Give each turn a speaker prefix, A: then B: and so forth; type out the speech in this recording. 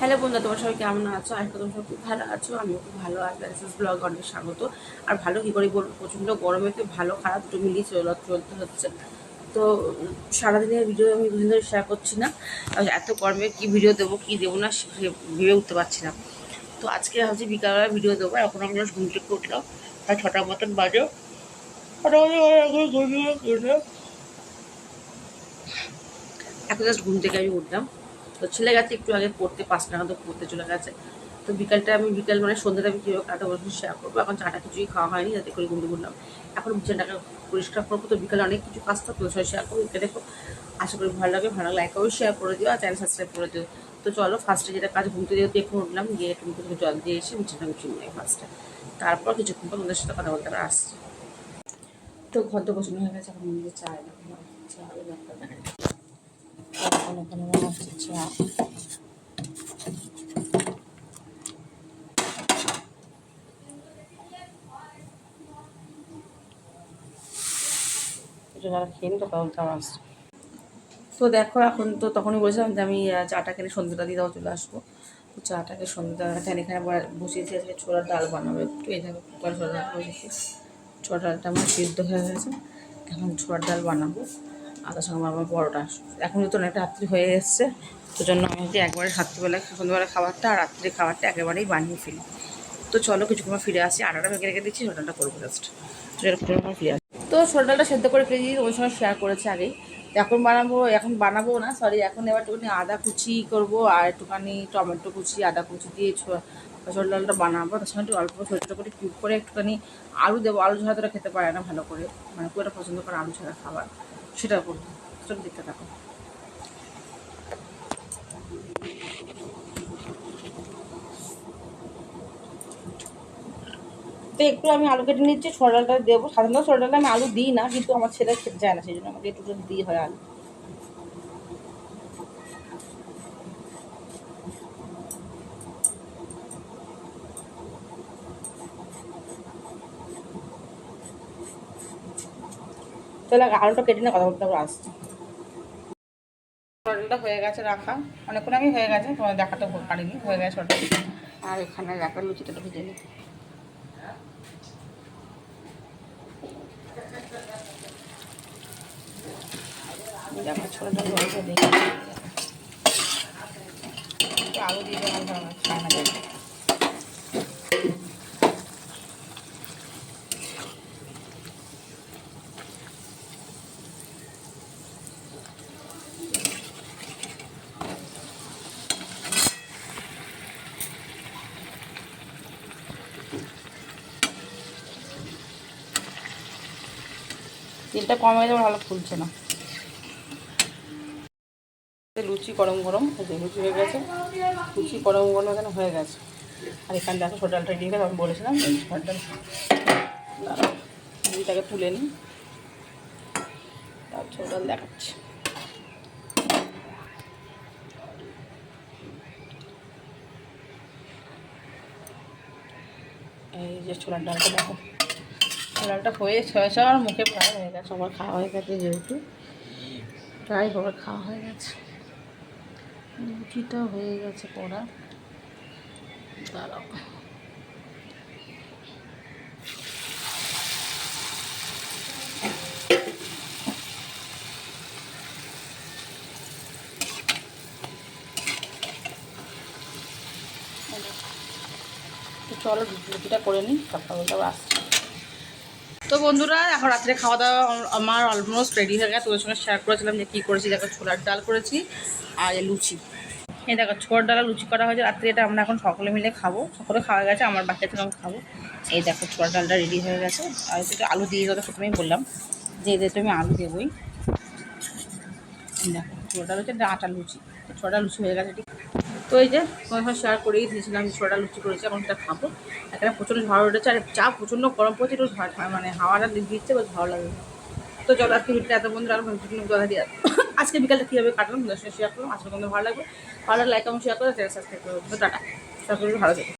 A: Hello বন্ধু তোমার সবাই কেমন আছো? আর তোমার সবাই খুব ভালো আছো। আমিও খুব ভালো আছি। ব্লগ অনেক স্বাগত। আর ভালো কী করে বলব? প্রচণ্ড গরমে তো ভালো, খারাপ, দুটো মিলিয়ে চলে চলতে হচ্ছে। তো সারাদিনের ভিডিও আমি দুদিন ধরে শেয়ার করছি না। এত গরমে কী ভিডিও দেবো, কী দেবো না ভেবে উঠতে পারছি না। তো আজকে ভাবছি বিকালবেলা ভিডিও দেবো। এখন আমরা ঘুম থেকে উঠলাম। প্রায় ছটার মতন বাজে। এখন জাস্ট ঘুম থেকে আমি উঠলাম। তো ছেলে গেছে, একটু আগে পড়তে পাঁচটা নাগাদ পড়তে চলে গেছে। তো বিকালটা আমি বিকাল মানে সন্ধ্যাটা আমি কীভাবে কাটা বসে শেয়ার করব। এখন চাটা কিছুই খাওয়া হয়নি, যাতে করে ঘুমতে উঠলাম এখন বিছানাটাকে পরিষ্কার করব। তো বিকালে অনেক কিছু কাজ থাকতো সবাই শেয়ার করব। একে দেখো, আশা করি ভালো লাগে ভালো লাগলে একেও শেয়ার করে দিও আর চ্যানেল সাবস্ক্রাইব করে দিও। তো চলো ফার্স্টে যেটা কাজ ঘুমতে যেহেতু এখন উঠলাম, গিয়ে একটু মুখে জল দিয়ে এসে বিছানা গুছিয়ে নিই ফার্স্টে তারপর কিছুক্ষণ পর তোমাদের সাথে কথা বলতে আর আসছে। তো ঘর তো বসানো হয়ে গেছে, এখন চা চা এখন এখানে খেয়ে তখন তো দেখো, এখন তো তখনই বলেছিলাম যে আমি চাটা কেনে সন্ধ্যাটা দিয়ে দাও, চলে আসব। তো চাটাকে সন্ধ্যা এখানে এখানে বসিয়েছি, আজকে ছোলার ডাল বানাবো একটু। দেখো, কুকার ছোলার ডাল বসেছি। ছোলার ডালটা আমার সিদ্ধ হয়ে গেছে। এখন ছোলার ডাল বানাবো। তার সঙ্গে আমার বড়োটা এখন তো অনেকটা রাত্রি হয়ে এসছে, তো জন্য আমি যে একবারে রাত্রিবেলা সন্ধ্যাবেলা খাবারটা আর রাত্রে খাবারটা একেবারেই বানিয়ে ফেলি। তো চলো কিছুক্ষণ ফিরে আসি আটাটা ভেঙে রেখে দিচ্ছি ছোলাটা করব জাস্ট তো ফিরে আসি। তো ছোলার ডালটা সেদ্ধ করে ফেলে দিয়ে ওই সময় শেয়ার করেছে আগেই। এখন বানাবো এখন বানাবো না সরি এখন এবার একটুখানি আদা কুচি করব, আর একটুখানি টমেটো কুচি, আদা কুচি দিয়ে ছোলার ডালটা বানাবো। তার সঙ্গে একটু অল্প ছোটো করে কিউব করে একটুখানি আলু দেবো। আলু ছাড়া তোরা খেতে পারে না ভালো করে। মানে পুরোটা পছন্দ করে আলু ছাড়া খাবার। সেটা বলব চলো দেখতে থাকো তো একটু আমি আলু কেটে নিচ্ছি সরডালটা ডালটা দেবো। সাধারণত সরডালটা ডালটা আমি আলু দিই না, কিন্তু আমার ছেলে খেতে যায় না, সেই জন্য আমাকে একটু দিই হয় আলু। চলো আগে আলুটা কেটে নিয়ে কথা বলতে আসছি। ছোলাটা হয়ে গেছে রাখা। অনেকক্ষণ আমি হয়ে গেছে তোমার দেখাতে পারিনি হয়ে গেছে ওটা আর এখানে রাখা লুচিটা ভেজে নিই। আমার ছোটটা রয়েছে দেখে। একটু আলু দিয়ে দেওয়া রান্না তেলটা কম হয়ে যাবে ভালো ফুলছে না। লুচি গরম গরম লুচি হয়ে গেছে। লুচি গরম গরম এখানে হয়ে গেছে। আর এখানে দেখো ছোট ডালটা দিয়ে আমি বলেছিলাম ছোট ডাল তুলে নিই। তার ছোট ডাল দেখাচ্ছি। এই যে ছোলার ডালটা দেখো। ডালটা হয়ে ছয় আর মুখে প্রায় হয়ে গেছে, আমার খাওয়া হয়ে গেছে যেহেতু। প্রায় সবার খাওয়া হয়ে গেছে। লুচিটা হয়ে গেছে পড়া। দাঁড়াও। চলো, লুচিটা করে নিই তারপর বলতে আসছি। তো বন্ধুরা, এখন রাত্রে খাওয়া দাওয়া আমার অলমোস্ট রেডি হয়ে গেছে। তোদের সঙ্গে শেয়ার করেছিলাম যে কী করেছি। দেখো, ছোলার ডাল করেছি আর লুচি। এই দেখো, ছোলার ডাল লুচি করা হয়েছে। রাত্রে এটা আমরা এখন সকলে মিলে খাব। সকলে খাওয়া গেছে, আমার বাচ্চা থেকে খাব। এই দেখো, ছোলার ডালটা রেডি হয়ে গেছে। আর একটু আলু দিয়ে কথা প্রথমেই বললাম যে এদের তো আমি আলু দেবোই। দেখো, ছোলার ডাল হচ্ছে আটা লুচি। ছোলার লুচি হয়ে গেছে, ঠিক। তো এই যে, তোমার শেয়ার করেই দিয়েছিলাম ছোটা লুচি করেছি, এখন এটা খাব। এখানে প্রচণ্ড ঝড় উঠেছে, আর চা প্রচণ্ড গরম পড়ছে, একটু ঝড় মানে হাওয়াটা দিচ্ছে, বেশ ভালো লাগে তো চলো, আজকে ভিডিওটা এত বন্ধুরা, আর কথা দিয়ে আজকে বিকালটা কীভাবে কাটলাম শেয়ার করলাম, আজকে তোমাদের ভালো লাগবে। ভালো লাইক এবং শেয়ার করে সাবস্ক্রাইব করে টাটা সকলে ভালো থাকে।